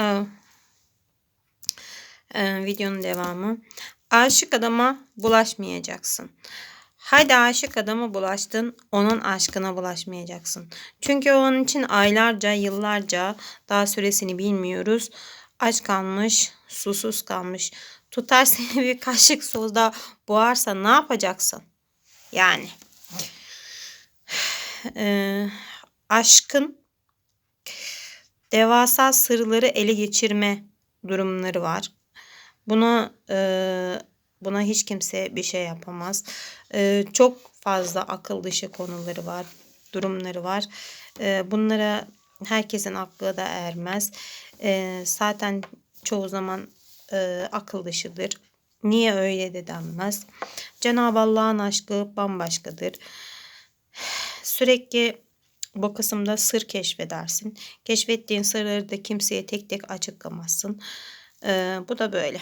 Ee, e, videonun devamı. Aşık adama bulaşmayacaksın. Haydi aşık adama bulaştın, onun aşkına bulaşmayacaksın. Çünkü onun için aylarca, yıllarca, daha süresini bilmiyoruz. Aç kalmış, susuz kalmış. Tutar seni bir kaşık sozda boğarsa ne yapacaksın? Yani. Ee, aşkın devasa sırları ele geçirme durumları var. Bunu e, buna hiç kimse bir şey yapamaz. E, çok fazla akıl dışı konuları var, durumları var. E, bunlara herkesin aklı da ermez. E, zaten çoğu zaman e, akıl dışıdır. Niye öyle de denmez. Cenab-ı Allah'ın aşkı bambaşkadır. Sürekli bu kısımda sır keşfedersin. Keşfettiğin sırları da kimseye tek tek açıklamazsın. Ee, bu da böyle.